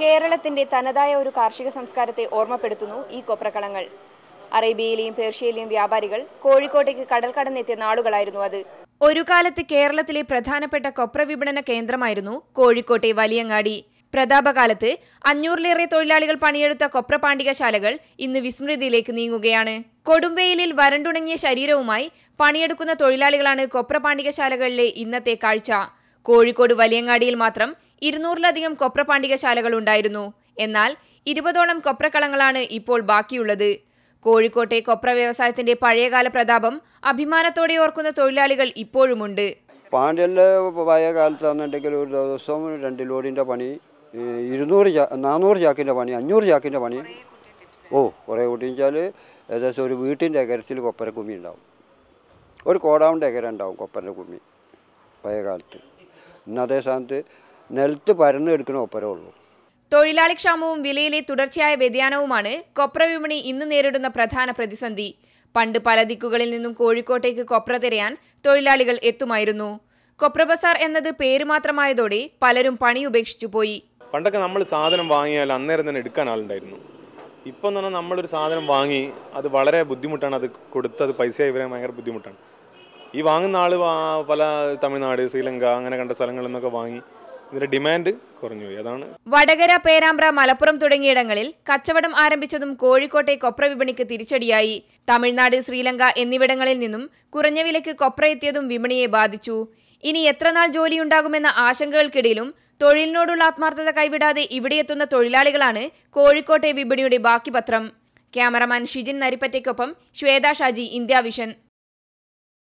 കേരളത്തിന്റെ തനതായ ഒരു കാർഷിക സംസ്കാരത്തെ ഓർമ്മപ്പെടുത്തുന്നു ഈ കൊപ്രക്കളങ്ങൾ. അറേബ്യയിലെയും പേർഷ്യയിലെയും വ്യാപാരികൾ കോഴിക്കോട്ടേക്ക് കടൽ കടന്നെത്തിയ നാളുകളായിരുന്നു അത്. ഒരു കാലത്ത് കേരളത്തിലെ പ്രധാനപ്പെട്ട കൊപ്ര വിപണന കേന്ദ്രമായിരുന്നു കോഴിക്കോട്ടെ വലിയങ്ങാടി. പ്രതാപകാലത്ത് അഞ്ഞൂറിലേറെ തൊഴിലാളികൾ പണിയെടുത്ത കൊപ്ര പാണ്ടികശാലകൾ ഇന്ന് വിസ്മൃതിയിലേക്ക് നീങ്ങുകയാണ്. കൊടുംവെയിലിൽ വരണ്ടുണങ്ങിയ ശരീരവുമായി പണിയെടുക്കുന്ന തൊഴിലാളികളാണ് കൊപ്ര പാണ്ടികശാലകളിലെ ഇന്നത്തെ കാഴ്ച. കോഴിക്കോട് വലിയങ്ങാടിയിൽ മാത്രം ഇരുന്നൂറിലധികം കൊപ്ര പാണ്ടികശാലകൾ ഉണ്ടായിരുന്നു. എന്നാൽ ഇരുപതോളം കൊപ്രക്കളങ്ങളാണ് ഇപ്പോൾ ബാക്കിയുള്ളത്. കോഴിക്കോട്ടെ കൊപ്ര വ്യവസായത്തിന്റെ പഴയകാല പ്രതാപം അഭിമാനത്തോടെ ഓർക്കുന്ന തൊഴിലാളികൾ ഇപ്പോഴുമുണ്ട്. പാണ്ഡ്യന്റെ പഴയ കാലത്താണെന്നുണ്ടെങ്കിൽ ഒരു ദിവസം രണ്ട് ലോഡിന്റെ പണി ഇരുന്നൂറ് നാനൂറ് ചാക്കിന്റെ പണി അഞ്ഞൂറ് ചാക്കിന്റെ പണി. ഓ കുറേ കൂട്ടിച്ചാൽ ഏകദേശം ഒരു വീട്ടിന്റെ എകരത്തിൽ കൊപ്പര കുമ്മി ഉണ്ടാവും. ഒരു കോടാവിന്റെ എകര ഉണ്ടാവും കൊപ്പരന്റെ കുമ്മി പഴയ കാലത്ത് ഇന്ന് അതേ സ്ഥാനത്ത് നിലത്ത് പരന്ന് എടുക്കണ കൊപ്പരേ ഉള്ളൂ. തൊഴിലാളി ക്ഷാമവും വിലയിലെ തുടർച്ചയായ വ്യതിയാനവുമാണ് കൊപ്ര വിപണി ഇന്ന് നേരിടുന്ന പ്രധാന പ്രതിസന്ധി. പണ്ട് പല ദിക്കുകളിൽ നിന്നും കോഴിക്കോട്ടേക്ക് കൊപ്ര തിരയാൻ തൊഴിലാളികൾ എത്തുമായിരുന്നു. കൊപ്ര ബസാർ എന്നത് പേര് മാത്രമായതോടെ പലരും പണി ഉപേക്ഷിച്ചു പോയി. പണ്ടൊക്കെ നമ്മൾ സാധനം വാങ്ങിയാൽ അന്നേരം തന്നെ എടുക്കാൻ ആളുണ്ടായിരുന്നു. ഇപ്പം എന്ന് പറഞ്ഞാൽ നമ്മളൊരു സാധനം വാങ്ങി അത് വളരെ ബുദ്ധിമുട്ടാണ്. അത് കൊടുത്ത് അത് പൈസയായി വരാൻ ഭയങ്കര ബുദ്ധിമുട്ടാണ്. ഈ വാങ്ങുന്ന ആൾ പല തമിഴ്നാട് ശ്രീലങ്ക അങ്ങനെ കണ്ട സ്ഥലങ്ങളിൽ നിന്നൊക്കെ വാങ്ങി ഇതിന്റെ ഡിമാൻഡ് കുറഞ്ഞു അതാണ് വടകര പേരാമ്പ്ര മലപ്പുറം തുടങ്ങിയിടങ്ങളിൽ കച്ചവടം ആരംഭിച്ചതും കോഴിക്കോട്ടെ കൊപ്ര വിപണിക്ക് തിരിച്ചടിയായി. തമിഴ്നാട് ശ്രീലങ്ക എന്നിവിടങ്ങളിൽ നിന്നും കുറഞ്ഞ വിലയ്ക്ക് കൊപ്ര എത്തിയതും വിപണിയെ ബാധിച്ചു. ഇനി എത്രനാൾ ജോലിയുണ്ടാകുമെന്ന ആശങ്കകൾക്കിടയിലും തൊഴിലിനോടുള്ള ആത്മാർത്ഥത കൈവിടാതെ ഇവിടെയെത്തുന്ന തൊഴിലാളികളാണ് കോഴിക്കോട്ടെ വിപണിയുടെ ബാക്കി പത്രം. ക്യാമറമാൻ ഷിജിൻ നരിപ്പറ്റയ്ക്കൊപ്പം ശ്വേത ഷാജി ഇന്ത്യ വിഷൻ.